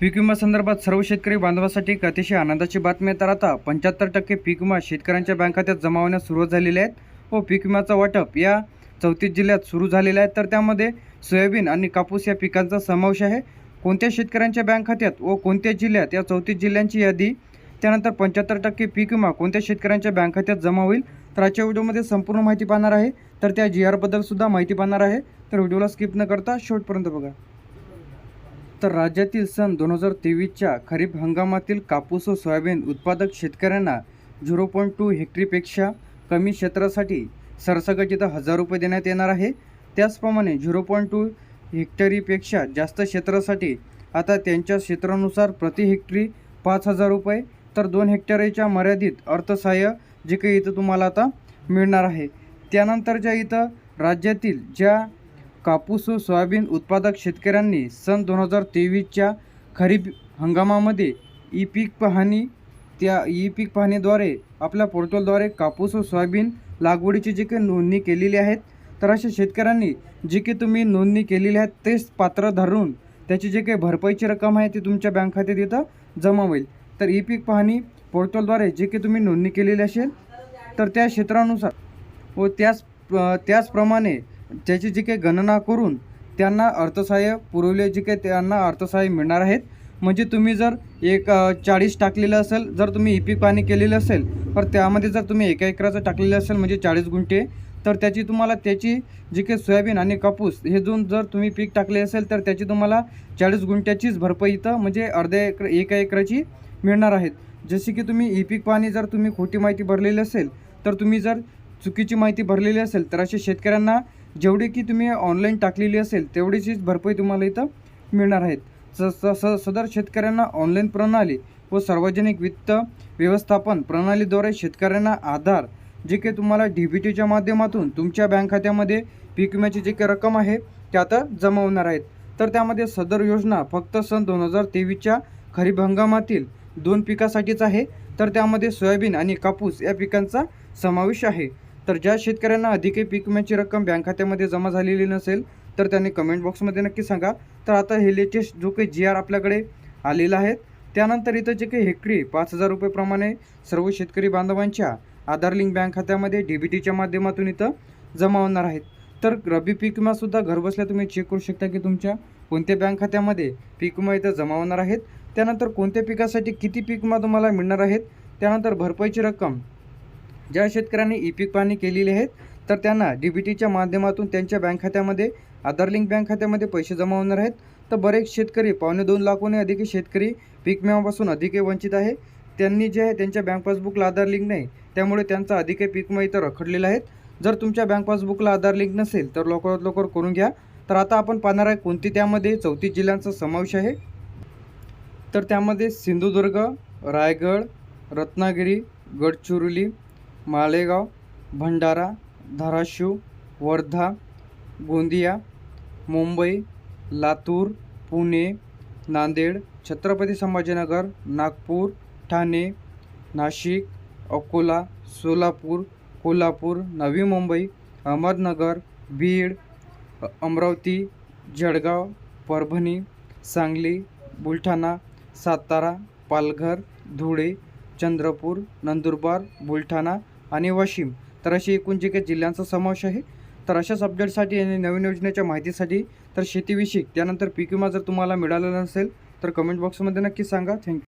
पीक विमा संदर्भात सर्व शेतकरी बांधवासाठी एक अतिशय आनंदाची बातमी तर आता पंच्याहत्तर टक्के पीक विमा शेतकऱ्यांच्या बँक खात्यात जमा होण्यास सुरुवात झालेली आहेत व हो, पीक विम्याचं वाटप या चौतीस जिल्ह्यात सुरू झालेलं आहे. तर त्यामध्ये सोयाबीन आणि कापूस या पिकांचा समावेश आहे. कोणत्या शेतकऱ्यांच्या बँक खात्यात व कोणत्या जिल्ह्यात या चौतीस जिल्ह्यांची यादी? त्यानंतर पंच्याहत्तर टक्के पीक विमा कोणत्या शेतकऱ्यांच्या बँक खात्यात जमा होईल? तर आजच्या व्हिडिओमध्ये संपूर्ण माहिती पाहणार आहे. तर त्या जी आरबद्दलसुद्धा माहिती पाहणार आहे. तर व्हिडिओला स्किप न करता शेवटपर्यंत बघा. तर राज्यातील सन दोन हजार तेवीसच्या खरीप हंगामातील कापूस व सोयाबीन उत्पादक शेतकऱ्यांना झिरो पॉईंट टू हेक्टरीपेक्षा कमी क्षेत्रासाठी सरसकट इथं हजार रुपये देण्यात येणार आहे. त्याचप्रमाणे झिरो पॉईंट टू हेक्टरीपेक्षा जास्त क्षेत्रासाठी आता त्यांच्या क्षेत्रानुसार प्रति हेक्टरी पाच हजार रुपये तर दोन हेक्टरीच्या मर्यादित अर्थसहाय्य जे काही इथं तुम्हाला आता मिळणार आहे. त्यानंतरच्या इथं राज्यातील ज्या कापूस व सोयाबीन उत्पादक शेतकऱ्यांनी सन दोन हजार तेवीसच्या खरीप हंगामामध्ये ई पीक पाहणी त्या ई पीक पाहणीद्वारे आपल्या पोर्टलद्वारे कापूस व सोयाबीन लागवडीची जी काही नोंदणी केलेली आहेत तर अशा शेतकऱ्यांनी जी की तुम्ही नोंदणी केलेली आहे तेच पात्र धरून त्याची जी काही भरपाईची रक्कम आहे ती तुमच्या बँक खात्यात इथं जमा होईल. तर ई पीक पाहणी पोर्टलद्वारे जे की तुम्ही नोंदणी केलेली असेल तर त्या क्षेत्रानुसार व त्याच त्याचप्रमाणे त्याची जी काही गणना करून त्यांना अर्थसहाय्य पुरवले जे काही त्यांना अर्थसहाय्य मिळणार आहेत. म्हणजे तुम्ही जर एक चाळीस टाकलेलं असेल जर तुम्ही ई पीक पाणी केलेलं असेल तर त्यामध्ये जर तुम्ही एका एकराचं टाकलेलं असेल म्हणजे चाळीस गुंठे तर त्याची तुम्हाला त्याची जी काही सोयाबीन आणि कापूस हे दोन जर तुम्ही पीक टाकले असेल तर त्याची तुम्हाला चाळीस गुंठ्याचीच भरपाई इथं म्हणजे अर्ध्या एकर एका एकराची मिळणार आहेत. जसे की तुम्ही ई पीक पाणी जर तुम्ही खोटी माहिती भरलेली असेल तर तुम्ही जर चुकीची माहिती भरलेली असेल तर अशा शेतकऱ्यांना जेवढी की तुम्ही ऑनलाईन टाकलेली असेल तेवढीचीच भरपाई तुम्हाला इथं मिळणार आहेत. स स स सदर शेतकऱ्यांना ऑनलाईन प्रणाली व सार्वजनिक वित्त व्यवस्थापन प्रणालीद्वारे शेतकऱ्यांना आधार जे काही तुम्हाला डी बी टीच्या माध्यमातून तुमच्या बँक खात्यामध्ये पीक विम्याची जी काही रक्कम आहे ते आता जमा होणार आहेत. तर त्यामध्ये सदर योजना फक्त सन दोन हजार तेवीसच्या खरीप हंगामातील दोन पिकासाठीच आहे तर त्यामध्ये सोयाबीन आणि कापूस या पिकांचा समावेश आहे. तर ज्या शेतकऱ्यांना अधिकही पीक विम्याची रक्कम बँक खात्यामध्ये जमा झालेली नसेल तर त्यांनी कमेंट बॉक्समध्ये नक्की सांगा. तर आता हे लेटेस्ट जो काही जी आर आपल्याकडे आलेला आहे त्यानंतर इथं जे काही हेक्टरी पाच हजार रुपयेप्रमाणे सर्व शेतकरी बांधवांच्या आधार लिंक बँक खात्यामध्ये डी बी टीच्या माध्यमातून इथं जमा होणार आहेत. तर रब्बी पीक विमासुद्धा घरबसल्या तुम्ही चेक करू शकता की तुमच्या कोणत्या बँक खात्यामध्ये पीक विमा इथं जमा होणार आहेत. त्यानंतर कोणत्या पिकासाठी किती पीक विमा तुम्हाला मिळणार आहेत. त्यानंतर भरपाईची रक्कम ज्या शेतकऱ्यांनी ई पीक पाहणी केलेली आहेत तर त्यांना डी बी टीच्या माध्यमातून त्यांच्या बँक खात्यामध्ये आधार लिंक बँक खात्यामध्ये पैसे जमा होणार आहेत. तर बरेच शेतकरी पावणे दोन लाखहून अधिक शेतकरी पीक विम्यापासून अधिक वंचित आहे. त्यांनी जे आहे त्यांच्या बँक पासबुकला आधार लिंक नाही त्यामुळे त्यांचा अधिक पीक विमा इथं रखडलेला आहे. जर तुमच्या बँक पासबुकला आधार लिंक नसेल तर लवकरात लवकर करून घ्या. तर आता आपण पाहणार आहे कोणती त्यामध्ये चौतीस जिल्ह्यांचा समावेश आहे. तर त्यामध्ये सिंधुदुर्ग रायगड रत्नागिरी गडचिरोली मालेगाव भंडारा धाराशिव वर्धा गोंदिया मुंबई लातूर पुणे नांदेड छत्रपती संभाजीनगर नागपूर ठाणे नाशिक अकोला सोलापूर कोल्हापूर नवी मुंबई अहमदनगर बीड अमरावती जळगाव परभणी सांगली बुलढाणा सातारा पालघर धुळे चंद्रपूर नंदुरबार बुलढाणा आणि वाशिम. तर अशी एकूण जे काही जिल्ह्यांचा समावेश आहे तर अशाच अपडेटसाठी आणि नवीन योजनेच्या माहितीसाठी तर शेतीविषयी त्यानंतर पीक विमा जर तुम्हाला मिळालेला नसेल तर कमेंट बॉक्समध्ये नक्की सांगा. थँक्यू